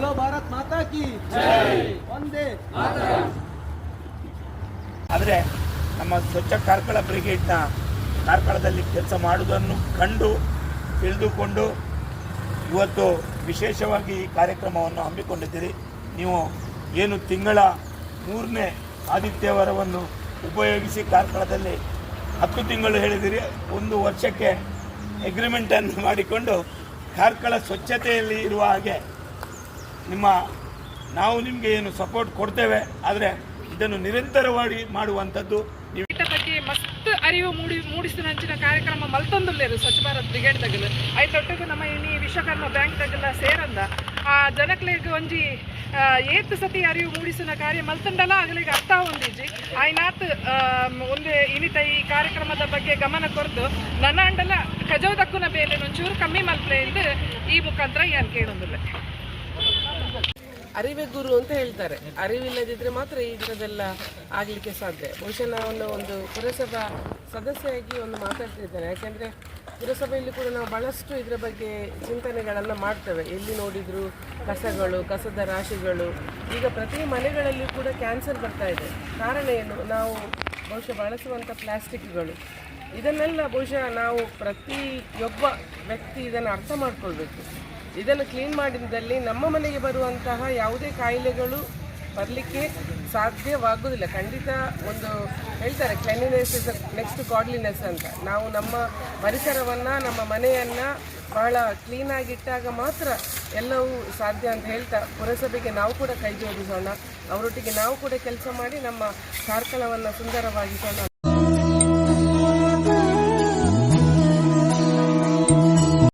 बोलो भारत माता की ಒಂದೇ ಆದರೆ ನಮ್ಮ ಸ್ವಚ್ಛ ಕಾರ್ಕಳ ಬ್ರಿಗೇಡ್ನ ಕಾರ್ಕಳದಲ್ಲಿ ಕೆಲಸ ಮಾಡುವುದನ್ನು ಕಂಡು ತಿಳಿದುಕೊಂಡು ಇವತ್ತು ವಿಶೇಷವಾಗಿ ಈ ಕಾರ್ಯಕ್ರಮವನ್ನು ಹಮ್ಮಿಕೊಂಡಿದ್ದೀರಿ ನೀವು ಏನು ತಿಂಗಳ ಮೂರನೇ ಆದಿತ್ಯವರವನ್ನು ಉಪಯೋಗಿಸಿ ಕಾರ್ಕಳದಲ್ಲಿ ಹತ್ತು ತಿಂಗಳು ಹೇಳಿದಿರಿ ಒಂದು ವರ್ಷಕ್ಕೆ ಅಗ್ರಿಮೆಂಟನ್ನು ಮಾಡಿಕೊಂಡು ಕಾರ್ಕಳ ಸ್ವಚ್ಛತೆಯಲ್ಲಿ ಇರುವ ಹಾಗೆ ನಿಮ್ಮ, ನಾವು ನಿಮಗೆ ಏನು ಸಪೋರ್ಟ್ ಕೊಡ್ತೇವೆ, ಆದರೆ ಇದನ್ನು ನಿರಂತರವಾಗಿ ಮಾಡುವಂಥದ್ದು ಬಗ್ಗೆ ಮಸ್ತ್ ಅರಿವು ಮೂಡಿ, ಮೂಡಿಸಿದ ಹಂಚಿನ ಕಾರ್ಯಕ್ರಮ ಮಲ್ತೊಂದುಲ್ಲೇರು ಸ್ವಚ್ಛ ಭಾರತ್ ಬ್ರಿಗೇಡ್ ತಗಲು ಐತೊಟ್ಟಿಗೆ ನಮ್ಮ ಇನಿ ವಿಶ್ವಕರ್ಮ ಬ್ಯಾಂಕ್ ತಗಲ ಸೇರಂದ ಆ ಜನಕ್ಲೆಗ್ ಒಂಜಿ ಏತ್ ಸತಿ ಅರಿವು ಮೂಡಿಸಿನ ಕಾರ್ಯ ಮಲ್ತಂಡಲ ಅಗಲಿಗೆ ಅರ್ಥ ಹೊಂದಿಜಿ ಆಯ್ನಾತ್ ಒಂದು ಇನಿತ ಈ ಕಾರ್ಯಕ್ರಮದ ಬಗ್ಗೆ ಗಮನ ಕೊರ್ದು, ನನ್ನ ಅಂಡಲ ಕಜೋದಕ್ಕುನ ಬೇಲೆ ಒಂಚೂರು ಕಮ್ಮಿ ಮಲ್ಪಲೆ ಎಂದು ಈ ಮುಖಾಂತರ ಏನು ಕೇಳೊಂದಿಲ್ಲ. ಅರಿವೇ ಗುರು ಅಂತ ಹೇಳ್ತಾರೆ. ಅರಿವಿಲ್ಲದಿದ್ರೆ ಮಾತ್ರ ಈ ಥರದೆಲ್ಲ ಆಗಲಿಕ್ಕೆ ಸಾಧ್ಯ. ಬಹುಶಃ ನಾನು ಒಂದು ಪುರಸಭಾ ಸದಸ್ಯರಾಗಿ ಒಂದು ಮಾತಾಡ್ತಿದ್ದೇನೆ. ಯಾಕೆಂದರೆ ಪುರಸಭೆಯಲ್ಲಿ ಕೂಡ ನಾವು ಭಾಳಷ್ಟು ಇದರ ಬಗ್ಗೆ ಚಿಂತನೆಗಳನ್ನು ಮಾಡ್ತೇವೆ. ಎಲ್ಲಿ ನೋಡಿದರೂ ಕಸಗಳು, ಕಸದ ರಾಶಿಗಳು. ಈಗ ಪ್ರತಿ ಮನೆಗಳಲ್ಲಿ ಕೂಡ ಕ್ಯಾನ್ಸರ್ ಬರ್ತಾ ಇದೆ. ಕಾರಣ ಏನು? ನಾವು ಬಹುಶಃ ಬಳಸುವಂಥ ಪ್ಲಾಸ್ಟಿಕ್ಗಳು. ಇದನ್ನೆಲ್ಲ ಬಹುಶಃ ನಾವು ಪ್ರತಿಯೊಬ್ಬ ವ್ಯಕ್ತಿ ಇದನ್ನು ಅರ್ಥ ಮಾಡ್ಕೊಳ್ಬೇಕು. ಇದನ್ನು ಕ್ಲೀನ್ ಮಾಡಿದಲ್ಲಿ ನಮ್ಮ ಮನೆಗೆ ಬರುವಂತಹ ಯಾವುದೇ ಕಾಯಿಲೆಗಳು ಬರಲಿಕ್ಕೆ ಸಾಧ್ಯವಾಗುವುದಿಲ್ಲ ಖಂಡಿತ ಒಂದು ಹೇಳ್ತಾರೆ ಕ್ಲೆನ್ಲಿನೆಸ್ ಇಸ್ ನೆಕ್ಸ್ಟ್ ಗಾಡ್ಲಿನೆಸ್ ಅಂತ. ನಾವು ನಮ್ಮ ಪರಿಸರವನ್ನು, ನಮ್ಮ ಮನೆಯನ್ನು ಬಹಳ ಕ್ಲೀನಾಗಿಟ್ಟಾಗ ಮಾತ್ರ ಎಲ್ಲವೂ ಸಾಧ್ಯ ಅಂತ ಹೇಳ್ತಾ ಪುರಸಭೆಗೆ ನಾವು ಕೂಡ ಕೈ ಜೋಡಿಸೋಣ. ಅವರೊಟ್ಟಿಗೆ ನಾವು ಕೂಡ ಕೆಲಸ ಮಾಡಿ ನಮ್ಮ ಕಾರ್ಕಳವನ್ನು ಸುಂದರವಾಗಿಸೋಣ